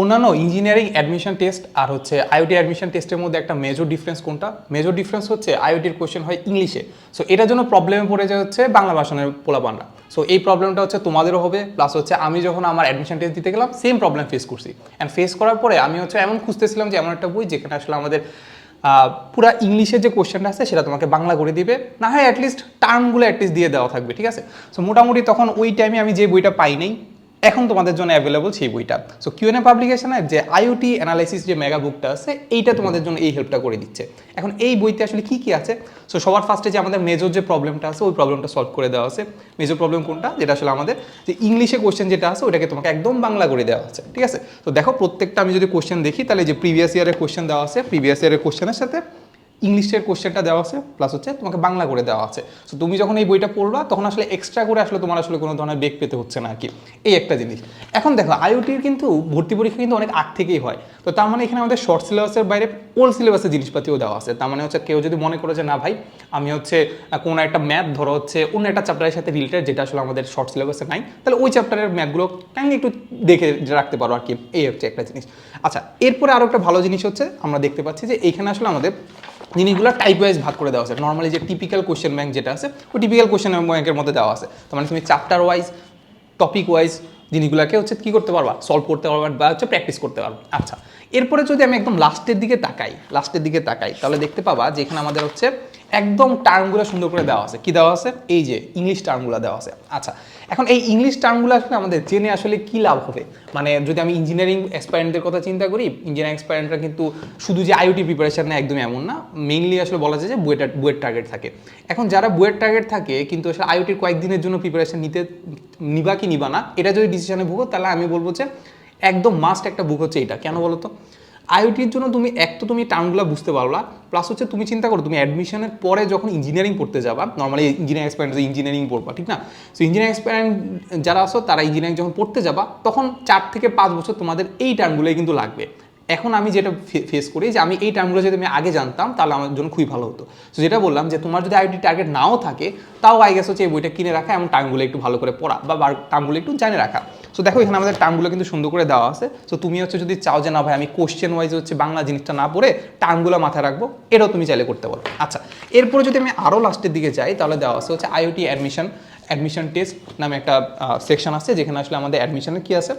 অন্যান্য engineering admission test আর হচ্ছে IoT admission টেস্টের মধ্যে একটা মেজর ডিফারেন্স কোনটা? মেজর ডিফারেন্স হচ্ছে আইওটির কোশ্চেন হয় ইংলিশে সো এটার জন্য প্রবলেমে পড়ে যায় হচ্ছে বাংলা ভাষণের পোলাপানরা। সো এই প্রবলেমটা হচ্ছে তোমাদেরও হবে প্লাস হচ্ছে আমি যখন আমার অ্যাডমিশন টেস্ট দিতে গেলাম সেম প্রবলেম ফেস করছি। অ্যান্ড ফেস করার পরে আমি হচ্ছে এমন খুঁজতেছিলাম যে এমন একটা বই যেখানে আসলে আমাদের পুরা ইংলিশের যে কোশ্চেনটা আছে, সেটা তোমাকে বাংলা করে দিবে। না হয় অ্যাটলিস্ট টার্মগুলো অ্যাটলিস্ট দিয়ে দেওয়া থাকবে, ঠিক আছে? সো মোটামুটি তখন ওই টাইমে আমি যে বইটা পাই নাই এখন তোমাদের জন্য অ্যাভেলেবল সেই বইটা। সো কিউএনএ পাবলিকেশনের যে আইওটি অ্যানালাইসিস যে মেগা বুকটা আছে, এইটা তোমাদের জন্য এই হেল্পটা করে দিচ্ছে। এখন এই বইতে আসলে কি কি আছে? সো সবার ফার্স্টে যে আমাদের মেজর যে প্রবলেমটা আছে, ওই প্রবলেমটা সলভ করে দেওয়া আছে। মেজর প্রবলেম কোনটা? যেটা আসলে আমাদের যে ইংলিশে কোশ্চেন যেটা আছে ওটাকে তোমাকে একদম বাংলা করে দেওয়া আছে, ঠিক আছে? তো দেখো প্রত্যেকটা আমি যদি কোশ্চেন দেখি, তাহলে যে প্রিভিয়াস ইয়ারের কোশ্চেন দেওয়া আছে প্রিভিয়াস ইয়ারের কোশ্চেনের সাথে ইংলিশের কোশ্চেনটা দেওয়া আছে প্লাস হচ্ছে তোমাকে বাংলা করে দেওয়া আছে। সো তুমি যখন এই বইটা পড়বা, তখন আসলে এক্সট্রা করে আসলে তোমার আসলে কোনো ধরনের বেগ পেতে হচ্ছে না আর কি। এই একটা জিনিস। এখন দেখো আইওটির কিন্তু ভর্তি পরীক্ষা কিন্তু অনেক আগ থেকেই হয়। তো তার মানে এখানে আমাদের শর্ট সিলেবাসের বাইরে ওল্ড সিলেবাসের জিনিসপাতিও দেওয়া আছে। তার মানে হচ্ছে কেউ যদি মনে করে যে, না ভাই, আমি হচ্ছে কোনো একটা ম্যাথ ধরো হচ্ছে, অন্য একটা চ্যাপ্টারের সাথে রিলেটেড যেটা আসলে আমাদের শর্ট সিলেবাসে নাই, তাহলে ওই চ্যাপ্টারের ম্যাথগুলো কাইন্ডলি একটু দেখে রাখতে পারো আর কি। এই হচ্ছে একটা জিনিস। আচ্ছা এরপরে আরও একটা ভালো জিনিস হচ্ছে, আমরা দেখতে পাচ্ছি যে এইখানে আসলে আমাদের জিনিসগুলো টাইপ ওয়াইজ ভাগ করে দেওয়া আছে। নর্মালি যে টিপিক্যাল কোশ্চেন ব্যাংক যেটা আছে, ওই টিপিক্যাল কোশ্চেন ব্যাংকের মধ্যে দেওয়া আছে। তো মানে তুমি চ্যাপ্টার ওয়াইজ টপিক ওয়াইজ জিনিসগুলোকে হচ্ছে কী করতে পারবা? সলভ করতে পারবা বা হচ্ছে প্র্যাকটিস করতে পারবা। আচ্ছা এরপরে যদি আমি একদম লাস্টের দিকে তাকাই, লাস্টের দিকে তাকাই, তাহলে দেখতে পাবা যে এখানে আমাদের হচ্ছে একদম টার্মগুলো সুন্দর করে দেওয়া আছে। কি দেওয়া আছে? এই যে ইংলিশ টার্মগুলো দেওয়া আছে। আচ্ছা এখন এই ইংলিশ টার্মগুলো আসলে আমাদের জেনে আসলে কি লাভ হবে? মানে যদি আমি ইঞ্জিনিয়ারিং এক্সপায়ারেন্টদের কথা চিন্তা করি ইঞ্জিনিয়ারিং এক্সপায়ারেন্টরা কিন্তু শুধু যে আইওটি প্রিপারেশন না, একদমই এমন না। মেইনলি আসলে বলা যায় যে বুয়েটার বুয়ের টার্গেট থাকে। এখন যারা বুয়েট টার্গেট থাকে, কিন্তু আসলে আইওটির কয়েকদিনের জন্য প্রিপারেশন নিতে, নিবা কি নিবা না, এটা যদি ডিসিশনে ভুগো, তাহলে আমি বলব যে একদম মাস্ট একটা বুক হচ্ছে এটা। কেন বলো তো? আইওটির জন্য তুমি, এক তো তুমি টার্মগুলো বুঝতে পারলা প্লাস হচ্ছে তুমি চিন্তা করো, তুমি অ্যাডমিশনের পরে যখন ইঞ্জিনিয়ারিং পড়তে যাবা নর্মালি ইঞ্জিনিয়ারিং এক্সপেরিয়েন্স ইঞ্জিনিয়ারিং পড়বা, ঠিক না? সো ইঞ্জিনিয়ারিং এক্সপেরিয়েন্স যারা আসো তারা ইঞ্জিনিয়ারিং যখন পড়তে যাবা, তখন চার থেকে পাঁচ বছর তোমাদের এই টার্মগুলোই কিন্তু লাগবে। এখন আমি যেটা ফেস করি যে আমি এই টার্মগুলো যদি আমি আগে জানতাম, তাহলে আমার জন্য খুবই ভালো হতো। তো যেটা বললাম যে তোমার যদি আইটি টার্গেট নাও থাকে, তাও আই গেছে হচ্ছে এই বইটা কিনে রাখা এবং টার্মগুলো একটু ভালো করে পড়া বা টার্মগুলো একটু জানে রাখা। সো দেখো এখানে আমাদের টার্মগুলো কিন্তু সুন্দর করে দেওয়া আছে। সো তুমি হচ্ছে যদি চাও যে না ভাই, আমি কোশ্চেন ওয়াইজ হচ্ছে বাংলা জিনিসটা না পড়ে টার্মগুলো মাথায় রাখব, এটাও তুমি চাইলে করতে পারো। আচ্ছা এরপরে যদি আমি আরও লাস্টের দিকে যাই, তাহলে দেওয়া আছে হচ্ছে আইওটি অ্যাডমিশন অ্যাডমিশন টেস্ট নামে একটা সেকশন আছে, যেখানে আসলে আমাদের অ্যাডমিশনের কী আছে?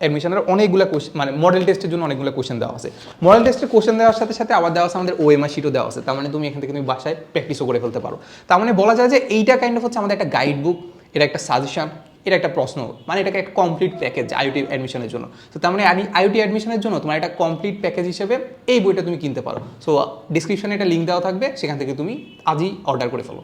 অ্যাডমিশনের অনেকগুলো কোশ্চেন মানে মডেল টেস্টের জন্য অনেকগুলো কোশ্চেন দেওয়া আছে। মডেল টেস্টের কোশ্চেন দেওয়ার সাথে সাথে আবার দেওয়া আছে আমাদের ওএমআর শিটও দেওয়া আছে। তার মানে তুমি এখান থেকে তুমি বাসায় প্র্যাকটিসও করে ফেলতে পারো। তার মানে বলা যায় যে এইটা কাইন্ড অফ হচ্ছে আমাদের একটা গাইড বুক এটা একটা সাজেশন এটা একটা প্রশ্ন মানে এটাকে একটা কমপ্লিট প্যাকেজ আইওটি অ্যাডমিশনের জন্য। তো তার মানে আমি আইওটি অ্যাডমিশনের জন্য তোমার একটা কমপ্লিট প্যাকেজ হিসেবে এই বইটা তুমি কিনতে পারো। সো ডিসক্রিপশনে একটা লিঙ্ক দেওয়া থাকবে, সেখান থেকে তুমি আজই অর্ডার করে ফেলো।